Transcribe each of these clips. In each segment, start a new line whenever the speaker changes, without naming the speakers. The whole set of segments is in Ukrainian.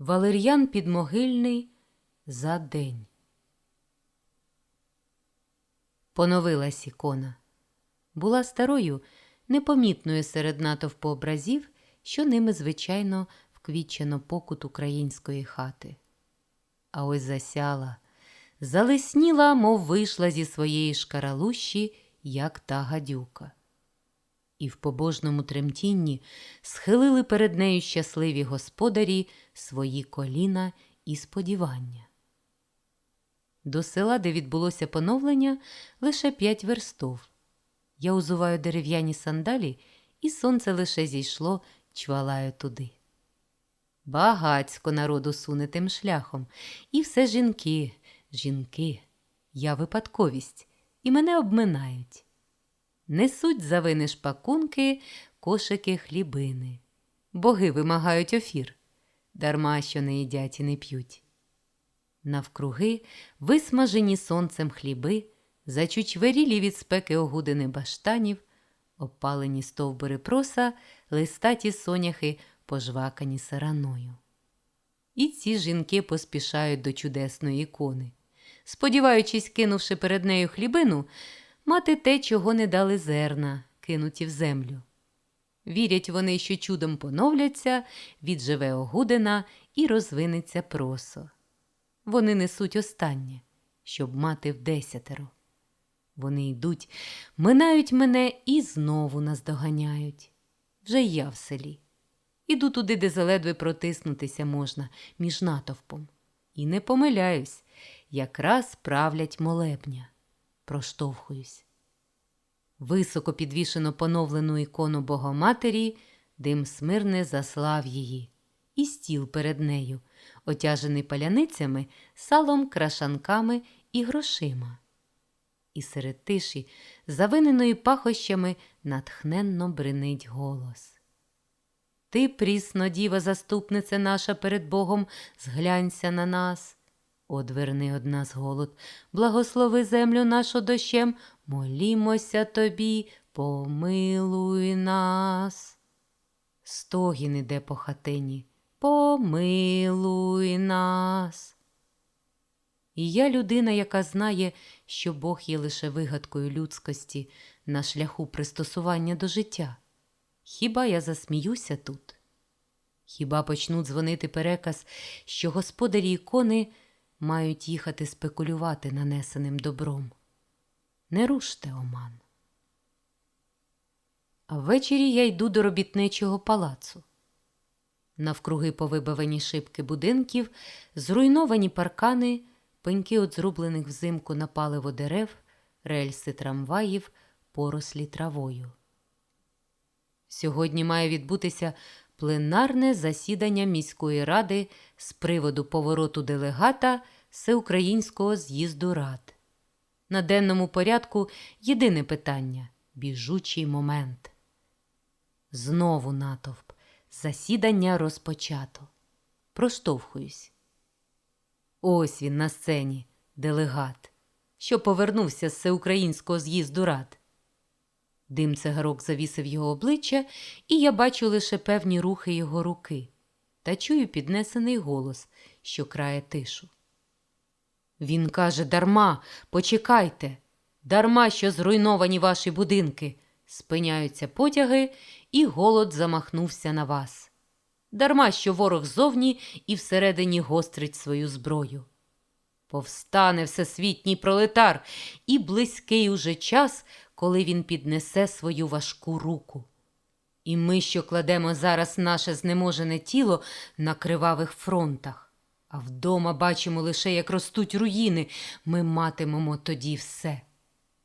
Валер'ян Підмогильний за день. Поновилась ікона. Була старою, непомітною серед натовпу образів, що ними, звичайно, вквічено покут української хати. А ось засяла, залисніла, мов вийшла зі своєї шкаралущі, як та гадюка. І в побожному тремтінні схилили перед нею щасливі господарі свої коліна і сподівання. До села, де відбулося поновлення, лише п'ять верстов. Я узуваю дерев'яні сандалі, і сонце лише зійшло, чвалаю туди. Багацько народу суне тим шляхом, і все жінки, жінки, я випадковість, і мене обминають. Несуть за вини шпакунки, кошики хлібини. Боги вимагають офір, дарма що не їдять і не п'ють. Навкруги висмажені сонцем хліби, зачучверілі від спеки огудини баштанів, опалені стовбури проса, листаті соняхи, пожвакані сараною. І ці жінки поспішають до чудесної ікони, сподіваючись, кинувши перед нею хлібину, мати те, чого не дали зерна, кинуті в землю. Вірять вони, що чудом поновляться, відживе огудина і розвинеться просо. Вони несуть останнє, щоб мати вдесятеро. Вони йдуть, минають мене і знову наздоганяють. Вже я в селі. Іду туди, де заледве протиснутися можна між натовпом. І не помиляюсь, якраз правлять молебня. Проштовхуюсь. Високо підвішено поновлену ікону Богоматері, дим смирне заслав її, і стіл перед нею, отяжений паляницями, салом, крашанками і грошима. І серед тиші, завиненої пахощами, натхненно бринить голос. Ти, прісно, діва, заступнице наша перед Богом, зглянься на нас. Одверни од нас голод, благослови землю нашу дощем, молімося тобі, помилуй нас. Стогін іде по хатині, помилуй нас. І я людина, яка знає, що Бог є лише вигадкою людськості на шляху пристосування до життя. Хіба я засміюся тут? Хіба почнуть дзвонити переказ, що господарі ікони мають їхати спекулювати нанесеним добром? Не руште, оман. А ввечері я йду до робітничого палацу. Навкруги повибавані шибки будинків, зруйновані паркани, пеньки от зрублених взимку на паливо дерев, рельси трамваїв, порослі травою. Сьогодні має відбутися пленарне засідання міської ради з приводу повороту делегата Всеукраїнського з'їзду рад. На денному порядку єдине питання біжучий момент. Знову натовп. Засідання розпочато. Проштовхуюсь. Ось він на сцені, делегат, що повернувся з всеукраїнського з'їзду рад. Дим цигарок завісив його обличчя, і я бачу лише певні рухи його руки та чую піднесений голос, що крає тишу. Він каже дарма, почекайте, дарма, що зруйновані ваші будинки, спиняються потяги, і голод замахнувся на вас. Дарма, що ворог зовні і всередині гострить свою зброю. Повстане всесвітній пролетар, і близький уже час, коли він піднесе свою важку руку. І ми, що кладемо зараз наше знеможене тіло на кривавих фронтах, а вдома бачимо лише, як ростуть руїни, ми матимемо тоді все.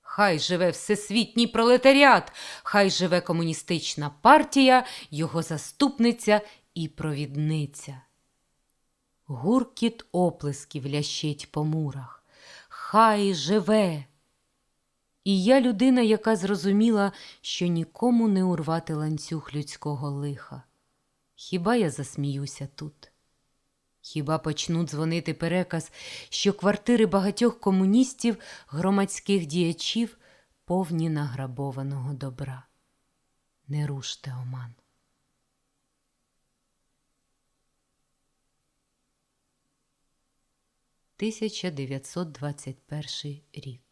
Хай живе всесвітній пролетаріат, хай живе комуністична партія, його заступниця і провідниця. Гуркіт оплесків лящить по мурах. Хай живе. І я людина, яка зрозуміла, що нікому не урвати ланцюг людського лиха. Хіба я засміюся тут? Хіба почну дзвонити переказ, що квартири багатьох комуністів, громадських діячів повні награбованого добра? Не руште, Оман. 1921 рік.